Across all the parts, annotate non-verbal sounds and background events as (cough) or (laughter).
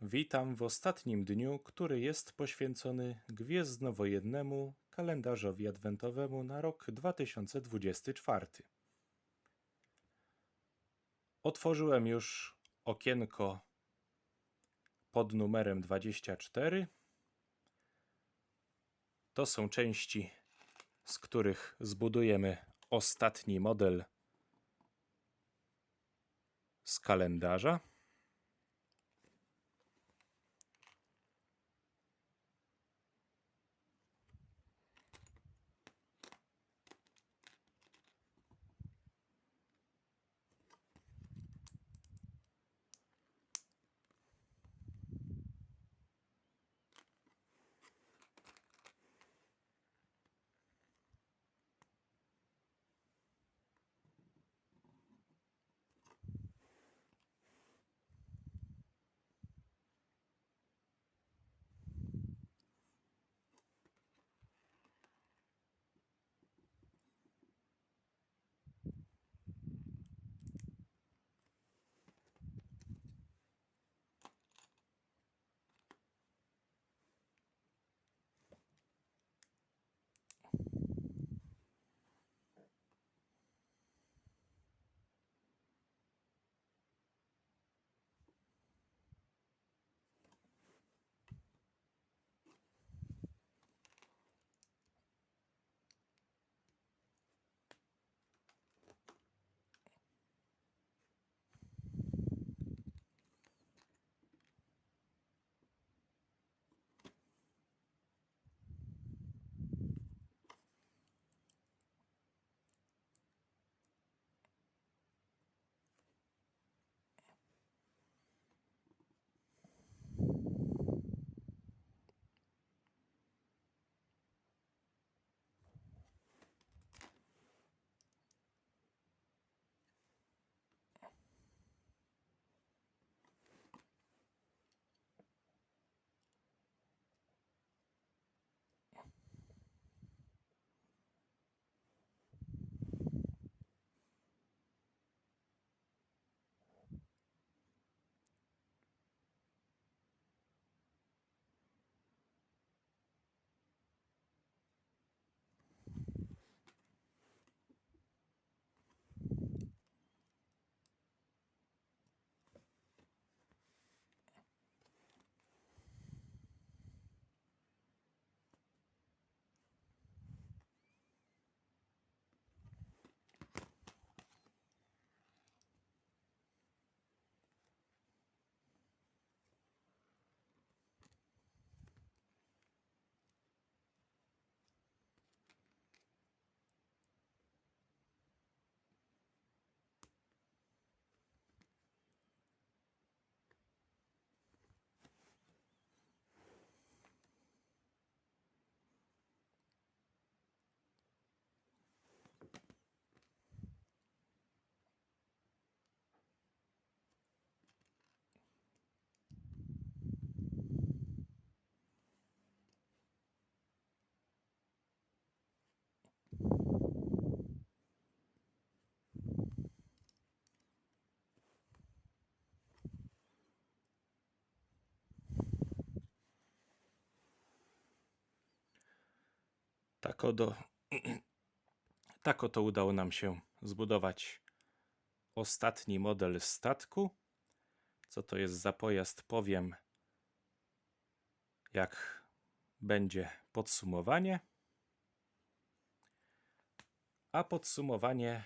Witam w ostatnim dniu, który jest poświęcony gwiezdnowojenemu kalendarzowi adwentowemu na rok 2024. Otworzyłem już okienko pod numerem 24. To są części, z których zbudujemy ostatni model z kalendarza. Tak oto, (clears throat) tak oto udało nam się zbudować ostatni model statku. Co to jest za pojazd, powiem, jak będzie podsumowanie. A podsumowanie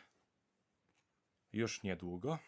już niedługo.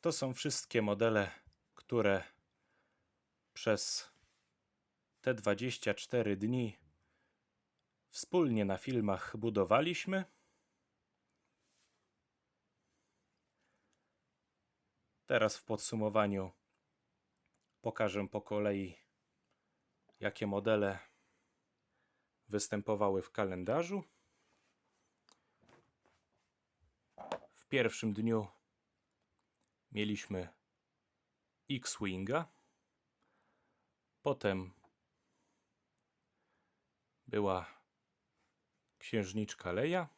To są wszystkie modele, które przez te 24 dni wspólnie na filmach budowaliśmy. Teraz w podsumowaniu pokażę po kolei, jakie modele występowały w kalendarzu. W pierwszym dniu mieliśmy X-Winga. Potem była księżniczka Leja.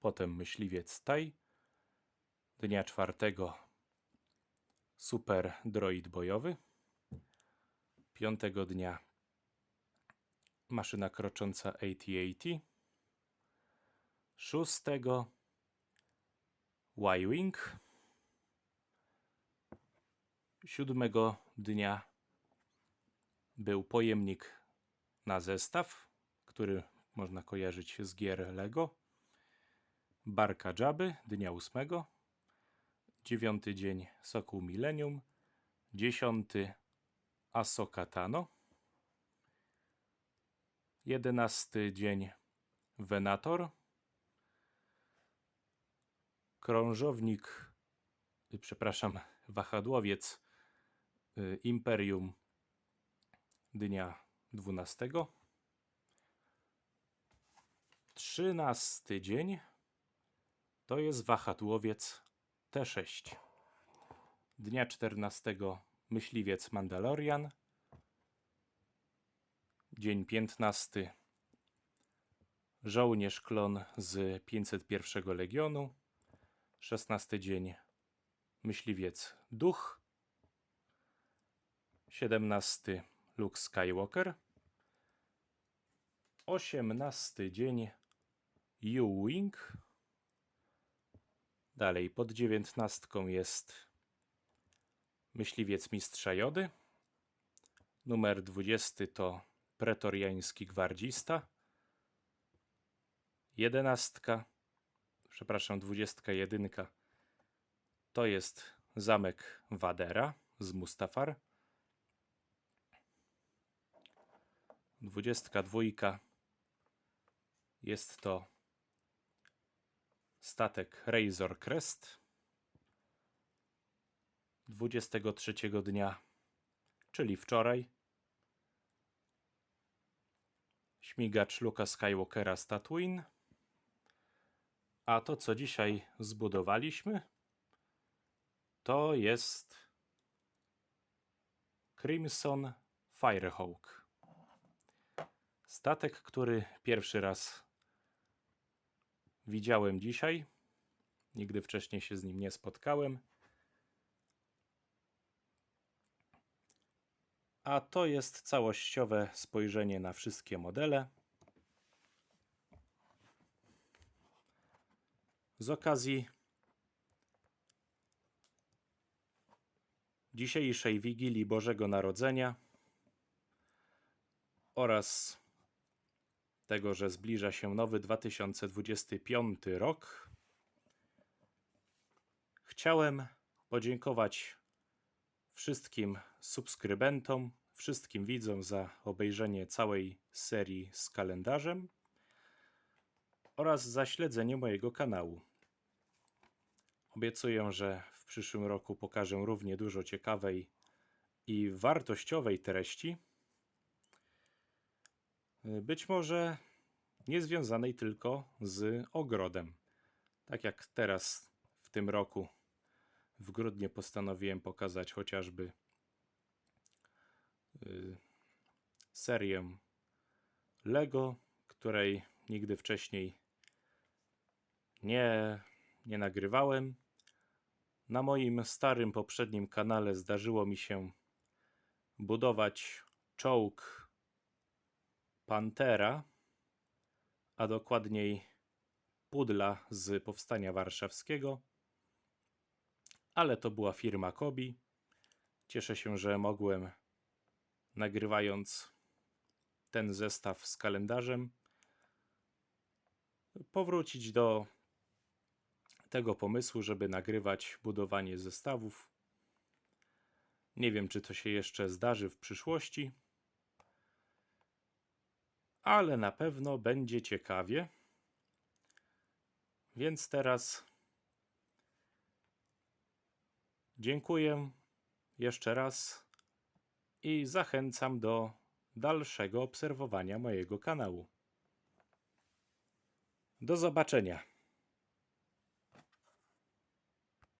Potem myśliwiec Taj. Dnia czwartego super droid bojowy. Piątego dnia maszyna krocząca AT-AT. Szóstego Y-Wing. Siódmego dnia był pojemnik na zestaw, który można kojarzyć z gier Lego. Barka Jabby dnia ósmego. Dziewiąty dzień Sokół Millennium. Dziesiąty Asoka Tano. Jedenasty dzień Venator. Krążownik, przepraszam, wahadłowiec Imperium dnia 12. Trzynasty dzień to jest wahadłowiec T6. Dnia 14 myśliwiec Mandalorian. Dzień 15 żołnierz klon z 501 Legionu. 16 dzień myśliwiec Duch. 17 Luke Skywalker. 18 dzień U-Wing. Dalej pod dziewiętnastką jest myśliwiec mistrza Jody. Numer 20 to pretoriański gwardzista. Jedenastka, przepraszam, dwudziestka jedynka to jest zamek Wadera z Mustafar. Dwudziestka dwójka jest to statek Razor Crest. 23 dnia, czyli wczoraj, śmigacz Luka Skywalkera z Tatooine. A to, co dzisiaj zbudowaliśmy, to jest Crimson Firehawk. Statek, który pierwszy raz widziałem dzisiaj. Nigdy wcześniej się z nim nie spotkałem. A to jest całościowe spojrzenie na wszystkie modele. Z okazji dzisiejszej Wigilii Bożego Narodzenia oraz tego, że zbliża się nowy 2025 rok, chciałem podziękować wszystkim subskrybentom, wszystkim widzom za obejrzenie całej serii z kalendarzem oraz za śledzenie mojego kanału. Obiecuję, że w przyszłym roku pokażę równie dużo ciekawej i wartościowej treści. Być może nie związanej tylko z ogrodem. Tak jak teraz w tym roku w grudniu postanowiłem pokazać chociażby y, serię Lego, której nigdy wcześniej nie, nie nagrywałem. Na moim starym poprzednim kanale zdarzyło mi się budować czołg Pantera, a dokładniej pudla z powstania warszawskiego. Ale to była firma Kobi. Cieszę się, że mogłem nagrywając ten zestaw z kalendarzem powrócić do tego pomysłu, żeby nagrywać budowanie zestawów Nie wiem, czy to się jeszcze zdarzy w przyszłości, ale na pewno będzie ciekawie. Więc teraz dziękuję jeszcze raz i zachęcam do dalszego obserwowania mojego kanału. Do zobaczenia.